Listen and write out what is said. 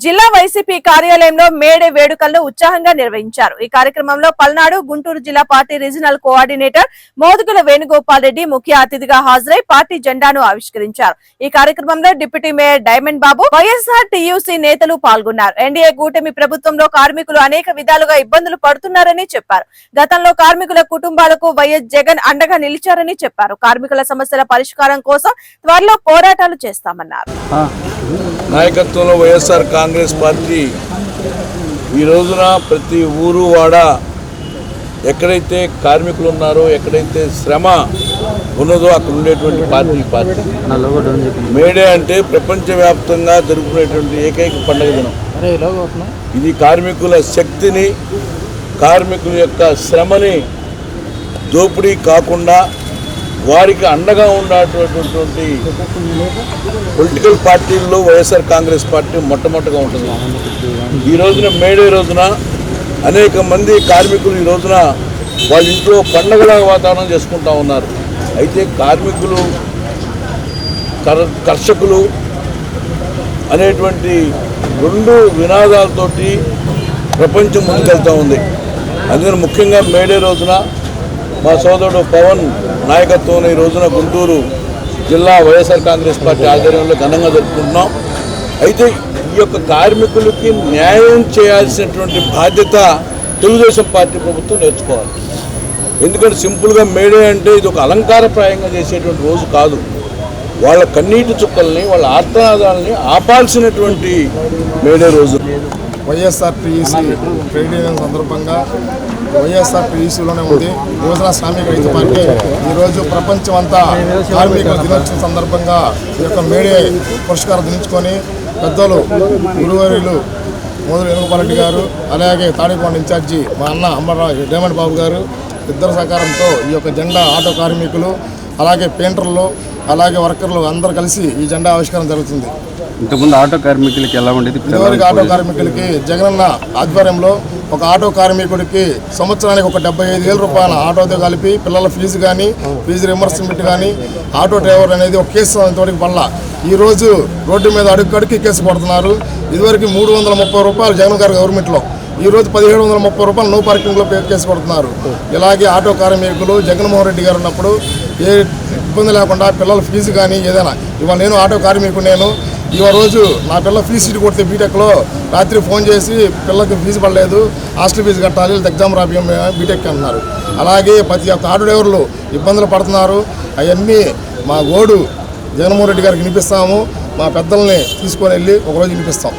జిల్లా వైసీపీ కార్యాలయంలో మేడే వేడుకలను ఉత్సాహంగా నిర్వహించారు. ఈ కార్యక్రమంలో పల్నాడు గుంటూరు జిల్లా party regional coordinator Modugula Venugopal Reddy ముఖ్య అతిథిగా హాజరై పార్టీ జెండాను ఆవిష్కరించారు. ఈ కార్యక్రమంలో deputy mayor Diamond Babu YSR TUC నేతలు పాల్గొన్నారు. ఎన్డీఏ కూటమి ప్రభుత్వంలో కార్మికులు అనేక విధాలుగా ఇబ్బందులు పడుతున్నారని చెప్పారు. గతంలో కార్మికుల కుటుంబాలకు వైఎస్ జగన్ అండగా నిలిచారని చెప్పారు. కార్మికుల సమస్యల పరిష్కారం కోసం త్వరలో పోరాటాలు చేస్తామన్నారు. నాయకత్వంలో వైఎస్ఆర్ కాంగ్రెస్ పార్టీ ఈ రోజున ప్రతి ఊరు వాడ ఎక్కడైతే కార్మికులు ఉన్నారో ఎక్కడైతే శ్రమ ఉన్నదో అక్కడ ఉండేటువంటి పార్టీ పార్టీ. మేడే అంటే ప్రపంచవ్యాప్తంగా జరుపుకునేటువంటి ఏకైక పండుగ దినం. ఇది కార్మికుల శక్తిని కార్మికుల యొక్క శ్రమని దోపిడీ కాకుండా వారికి అండగా ఉన్నటువంటి పొలిటికల్ పార్టీల్లో వైఎస్ఆర్ కాంగ్రెస్ పార్టీ మొట్టమొదటిగా ఉంటుంది. ఈ రోజున మేడే రోజున అనేక మంది కార్మికులు ఈ రోజున వాళ్ళ ఇంట్లో పండగల వాతావరణం చేసుకుంటా ఉన్నారు. అయితే కార్మికులు కర్ కర్షకులు అనేటువంటి రెండు వినాదాలతోటి ప్రపంచం ముందుకెళ్తూ ఉంది. అందుకని ముఖ్యంగా మేడే రోజున మా సోదరుడు పవన్ నాయకత్వంలో ఈ రోజున గుంటూరు జిల్లా వైఎస్ఆర్ కాంగ్రెస్ పార్టీ ఆధ్వర్యంలో ఘనంగా జరుపుకుంటున్నాం. అయితే ఈ యొక్క కార్మికులకి న్యాయం చేయాల్సినటువంటి బాధ్యత తెలుగుదేశం పార్టీ ప్రభుత్వం నేర్చుకోవాలి. ఎందుకంటే సింపుల్గా మేడే అంటే ఇది ఒక అలంకారప్రాయంగా చేసేటువంటి రోజు కాదు. వాళ్ళ కన్నీటి చుక్కల్ని వాళ్ళ ఆర్తనాదాలని ఆపాల్సినటువంటి మేడే రోజు. వైఎస్ఆర్ ట్రేడ్ యూనియన్ సందర్భంగా వైఎస్ఆర్ టీఈసీలోనే ఉంది. యువజన శ్రామిక రైతు పార్టీ ఈరోజు ప్రపంచం అంతా కార్మికుల దినోత్సవం సందర్భంగా ఈ యొక్క మేడే పురస్కారం దించుకొని పెద్దలు గురువారీలు మోదరు వెనుగపాలరెడ్డి గారు అలాగే తాడేకొండ ఇన్ఛార్జి మా అన్న అమ్మరావు డేమండ్ బాబు గారు ఇద్దరు సహకారంతో ఈ యొక్క జెండా ఆటో కార్మికులు అలాగే పెయింటర్లు అలాగే వర్కర్లు అందరూ కలిసి ఈ జెండా ఆవిష్కరణ జరుగుతుంది. ఇంతకుముందు ఆటో కార్మికులకి ఎలా ఉండేది? ఆటో కార్మికులకి జగనన్న ఆధ్వర్యంలో ఒక ఆటో కార్మికుడికి సంవత్సరానికి ఒక డెబ్బై ఐదు వేల రూపాయల ఆటోతో కలిపి పిల్లల ఫీజు కానీ ఫీజు రిమర్స్మెంట్ కానీ ఆటో డ్రైవర్ అనేది ఒక కేసు తోటికి పడలా ఈ రోజు రోడ్డు మీద అడుగు కేసు పడుతున్నారు. ఇదివరకు మూడు వందల ముప్పై రూపాయలు జగన్ గారి గవర్నమెంట్లో ఈ రోజు పదిహేడు వందల ముప్పై రూపాయలు నో పార్కింగ్లో పే- కేసు పడుతున్నారు. ఇలాగే ఆటో కార్మికులు జగన్మోహన్ రెడ్డి గారు ఉన్నప్పుడు ఏ ఇబ్బంది లేకుండా పిల్లల ఫీజు కానీ ఏదైనా ఇవాళ నేను ఆటో కార్మికుడు నేను రోజు నా పిల్ల ఫీజు సీట్ కొడితే బీటెక్లో రాత్రి ఫోన్ చేసి పిల్లకి ఫీజు పడలేదు హాస్టల్ ఫీజు కట్టాలి ఎగ్జామ్ రాపియం బీటెక్ అన్నారు. అలాగే ప్రతి ఒక్క ఆటో డ్రైవర్లు ఇబ్బందులు పడుతున్నారు. అవన్నీ మా గోడు జగన్మోహన్ రెడ్డి గారికి వినిపిస్తాము. మా పెద్దల్ని తీసుకొని వెళ్ళి ఒకరోజు వినిపిస్తాం.